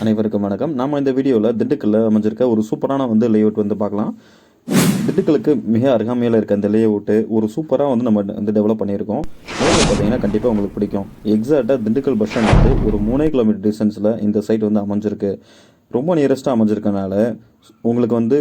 அனைவருக்கும் வணக்கம். நம்ம இந்த வீடியோவில் திண்டுக்கல்ல அமைஞ்சிருக்க ஒரு சூப்பரான வந்து லேஅவுட் வந்து பார்க்கலாம். திண்டுக்கலுக்கு மிக அருகாமையில் இருக்க அந்த லேஅவுட்டு ஒரு சூப்பராக வந்து நம்ம வந்து டெவலப் பண்ணியிருக்கோம். பார்த்தீங்கன்னா கண்டிப்பாக உங்களுக்கு பிடிக்கும். எக்ஸாக்டாக திண்டுக்கல் பஸ் ஸ்டாண்ட் வந்து ஒரு மூணே கிலோமீட்டர் டிஸ்டன்ஸில் இந்த சைட் வந்து அமைஞ்சிருக்கு. ரொம்ப நியரஸ்ட்டாக அமைஞ்சிருக்கனால உங்களுக்கு வந்து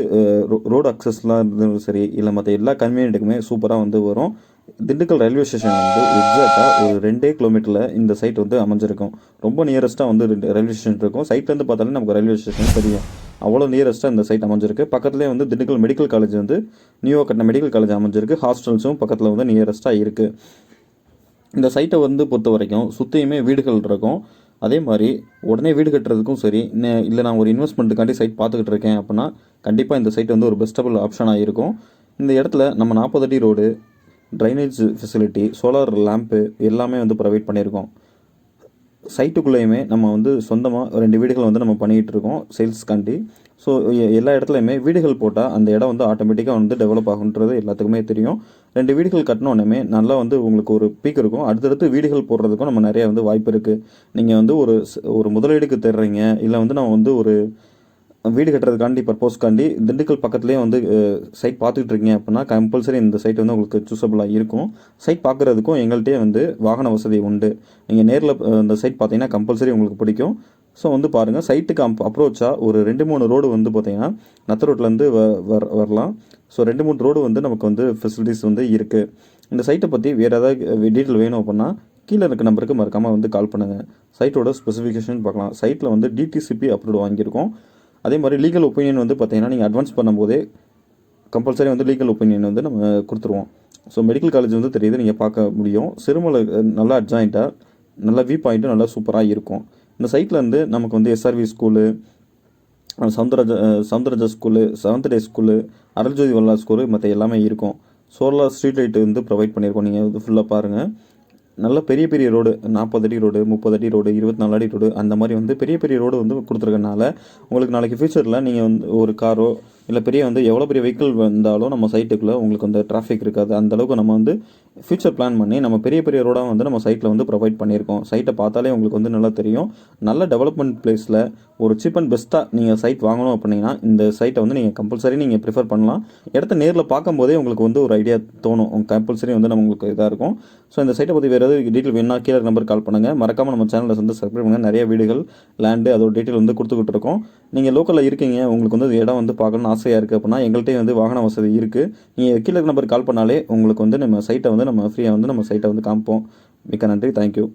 ரோடு அக்சஸ்லாம் இருந்தாலும் சரி இல்லை மற்ற எல்லா கன்வீனியன்ட்டுக்குமே சூப்பராக வந்து வரும். திண்டுக்கல் ரயில்வே ஸ்டேஷன் வந்து எக்ஸாக்டாக ஒரு ரெண்டே கிலோமீட்டரில் இந்த சைட் வந்து அமைஞ்சிருக்கும். ரொம்ப நியரஸ்ட்டாக வந்து ரெண்டு ரயில்வே ஸ்டேஷன் இருக்கும். சைட்லேருந்து பார்த்தாலே நமக்கு ரயில்வே ஸ்டேஷன் தெரியும். அவ்வளோ நியரஸ்ட்டாக இந்த சைட் அமைஞ்சிருக்கு. பக்கத்துலேயே வந்து திண்டுக்கல் மெடிக்கல் காலேஜ் வந்து நியூ கட்டின மெடிக்கல் காலேஜ் அமைஞ்சிருக்கு. ஹாஸ்டல்ஸும் பக்கத்தில் வந்து நியரஸ்ட்டாக இருக்குது இந்த சைட்டை வந்து பொறுத்த வரைக்கும் சுற்றியுமே வீடுகள் இருக்கும். அதே மாதிரி உடனே வீடு கட்டுறதுக்கும் சரி இல்லை நான் ஒரு இன்வெஸ்ட்மெண்ட்டுக்காண்டி சைட் பார்த்துக்கிட்டு இருக்கேன் அப்படின்னா கண்டிப்பாக இந்த சைட் வந்து ஒரு பெஸ்டபிள் ஆப்ஷனாக இருக்கும். இந்த இடத்துல நம்ம நாற்பது அடி road drainage facility solar lamp எல்லாமே வந்து ப்ரொவைட் பண்ணியிருக்கோம். சைட்டுக்குள்ளேயுமே நம்ம வந்து சொந்தமாக ரெண்டு வீடுகள் வந்து நம்ம பண்ணிகிட்டு இருக்கோம் சேல்ஸ்க்காண்டி ஸோ எல்லா இடத்துலையுமே வீடுகள் போட்டால் அந்த இடம் வந்து ஆட்டோமேட்டிக்காக வந்து டெவலப் ஆகுன்றது எல்லாத்துக்குமே தெரியும். ரெண்டு வீடுகள் கட்டினோடனே நல்லா வந்து உங்களுக்கு ஒரு பீக் இருக்கும். அடுத்தடுத்து வீடுகள் போடுறதுக்கும் நம்ம நிறைய வந்து வாய்ப்பு இருக்குது நீங்கள் வந்து ஒரு ஒரு முதலீடுக்கு தர்றீங்க இல்லை வந்து நான் வந்து ஒரு வீடு கட்டுறதுக்காண்டி பர்பஸ்க்காண்டி திண்டுக்கல் பக்கத்துலேயே வந்து சைட் பார்த்துக்கிட்டு இருக்கீங்க அப்படின்னா கம்பல்சரி இந்த சைட் வந்து உங்களுக்கு சூஸபிளாக இருக்கும். சைட் பார்க்குறதுக்கும் எங்கள்கிட்டயே வந்து வாகன வசதி உண்டு. நீங்கள் நேரில் இந்த சைட் பார்த்தீங்கன்னா கம்பல்சரி உங்களுக்கு பிடிக்கும். ஸோ வந்து பாருங்கள் சைட்டுக்கு அப் அப்ரோச்சாக ஒரு ரெண்டு மூணு ரோடு வந்து பார்த்தீங்கன்னா நத்த ரோட்லேருந்து வ வர் வரலாம். ஸோ ரெண்டு மூணு ரோடு வந்து நமக்கு வந்து ஃபெசிலிட்டிஸ் வந்து இருக்குது இந்த சைட்டை பற்றி வேறு ஏதாவது டீட்டெயில் வேணும் அப்படின்னா கீழே இருக்க நம்பருக்கு மறக்காமல் வந்து கால் பண்ணுங்கள் சைட்டோட ஸ்பெசிஃபிகேஷன் பார்க்கலாம். சைட்டில் வந்து டிடிசிபி அப்ரூவ் வாங்கியிருக்கோம். அதே மாதிரி லீகல் ஒப்பீனியன் வந்து பார்த்தீங்கன்னா நீங்கள் அட்வான்ஸ் பண்ணும்போதே கம்பல்சரி வந்து லீகல் ஒப்பீனியன் வந்து நம்ம கொடுத்துருவோம். ஸோ மெடிக்கல் காலேஜ் வந்து தெரியுது நீங்கள் பார்க்க முடியும். சிறுமலை நல்லா அட்ஜாயிண்ட்டாக நல்லா வியூ பாயிண்ட்டும் நல்லா சூப்பராக இருக்கும். இந்த சைட்டில் வந்து நமக்கு வந்து S R V school Soundaraja அஹ், Soundararaja school seventh day school Aruljothi வல்லா ஸ்கூலு மற்ற எல்லாமே இருக்கும். சோலார் ஸ்ட்ரீட் லைட் வந்து ப்ரொவைட் பண்ணியிருக்கோம். நீங்கள் வந்து ஃபுல்லாக பாருங்கள் நல்ல பெரிய பெரிய ரோடு நாற்பது அடி ரோடு முப்பது அடி ரோடு இருபத்தி நாலு அடி ரோடு அந்த மாதிரி வந்து பெரிய பெரிய ரோடு வந்து கொடுத்துருக்கனால உங்களுக்கு நாளைக்கு ஃபியூச்சரில் நீங்கள் வந்து ஒரு காரோ இல்லை பெரிய வந்து எவ்வளோ பெரிய வெஹிக்கிள் வந்தாலும் நம்ம சைட்டுக்குள்ளே உங்களுக்கு வந்து டிராஃபிக் இருக்காது. அந்தளவுக்கு நம்ம வந்து ஃபியூச்சர் பிளான் பண்ணி நம்ம பெரிய பெரிய ரோடாக வந்து நம்ம சைட்டில் வந்து ப்ரொவைட் பண்ணியிருக்கோம். சைட்டை பார்த்தாலே உங்களுக்கு வந்து நல்லா தெரியும். நல்ல டெவலப்மெண்ட் பிளேஸில் ஒரு சீப் அண்ட் பெஸ்ட்டாக நீங்கள் சைட் வாங்கணும் அப்படின்னா இந்த சைட்டை வந்து நீங்கள் கம்பல்சரி நீங்கள் ப்ரிஃபர் பண்ணலாம். இடத்த நேரில் பார்க்கும்போதே உங்களுக்கு வந்து ஒரு ஐடியா தோணும். கம்பல்சரி வந்து நம்ம உங்களுக்கு இதாக இருக்கும். ஸோ இந்த சைட்டை பற்றி வேறு எதாவது டீட்டெயில் வேணும்னா கீழே நம்பர் கால் பண்ணுங்கள் மறக்காமல் நம்ம சேனலில் வந்து சப்ஸ்கிரைப் பண்ணுங்கள் நிறைய வீடுகள் லேண்டு அதோட டீட்டெயில் வந்து கொடுத்துக்கிட்டு இருக்கோம். நீங்கள் லோக்கலில் இருக்கீங்க உங்களுக்கு வந்து இடம் வந்து பார்க்கணும்னு ஆசையாக இருக்குது அப்படின்னா எங்கள்கிட்டயே வந்து வாகன வசதி இருக்குது நீங்கள் கீழே நம்பர் கால் பண்ணாலே உங்களுக்கு வந்து நம்ம சைட்டை வந்து வந்து நம்ம ஃப்ரீயாக வந்து நம்ம சைட்டை வந்து காமிப்போம். மிக்க நன்றி. தேங்க்யூ